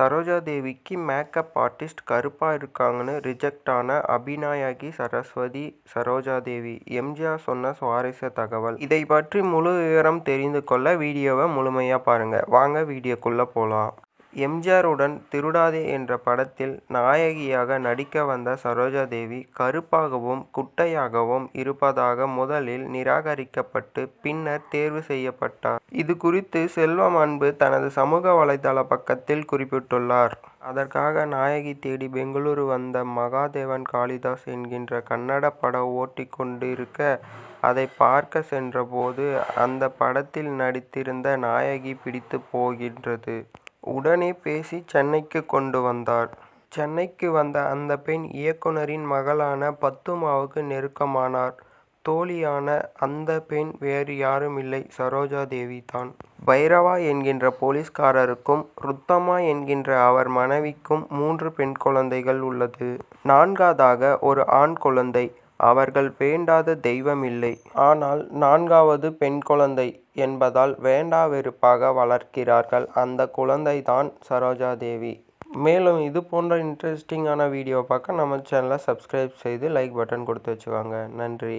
சரோஜா தேவிக்கு makeup artist கருப்பாக இருக்காங்கன்னு ரிஜெக்ட் ஆன அபிநாயகி சரஸ்வதி சரோஜா தேவி. எம்ஜிஆர் சொன்ன சுவாரஸ்ய தகவல். இதை பற்றி முழு விவரம் தெரிந்து கொள்ள வீடியோவை முழுமையாக பாருங்கள் வாங்க வீடியோக்குள்ளே போகலாம் எம்ஜிஆருடன் திருடாதே என்ற படத்தில் நாயகியாக நடிக்க வந்த சரோஜா தேவி கருப்பாகவும் குட்டையாகவும் இருப்பதாக முதலில் நிராகரிக்கப்பட்டு பின்னர் தேர்வு செய்யப்பட்டார். இது குறித்து செல்வம் அன்பு தனது சமூக வலைதள பக்கத்தில் குறிப்பிட்டுள்ளார். அதற்காக நாயகி தேடி பெங்களூரு வந்த மகாதேவன் காளிதாஸ் என்கின்ற கன்னட படம் ஓடிக் கொண்டிருக்க அதை பார்க்க சென்றபோது அந்த படத்தில் நடித்திருந்த நாயகி பிடித்து போகின்றது. உடனே பேசி சென்னைக்கு கொண்டு வந்தார். சென்னைக்கு வந்த அந்த பெண் இயக்குனரின் மகளான பத்துமாவுக்கு நெருக்கமானார். தோழியான அந்த பெண் வேறு யாரும் இல்லை சரோஜா தேவி தான். பைரவா என்கின்ற போலீஸ்காரருக்கும் ருத்தமா என்கின்ற அவர் மனைவிக்கும் மூன்று பெண் குழந்தைகள் உள்ளது. நான்காவதாக ஒரு ஆண் குழந்தை அவர்கள் வேண்டாத தெய்வம் இல்லை. ஆனால் நான்காவது பெண் குழந்தை என்பதால் வேண்டா வெறுப்பாக வளர்க்கிறார்கள். அந்த குழந்தை தான் சரோஜா தேவி மேலும் இது போன்ற இன்ட்ரெஸ்டிங்கான வீடியோ பார்க்க நம்ம சேனலை சப்ஸ்கிரைப் செய்து லைக் பட்டன் கொடுத்து வச்சுக்கோங்க. நன்றி.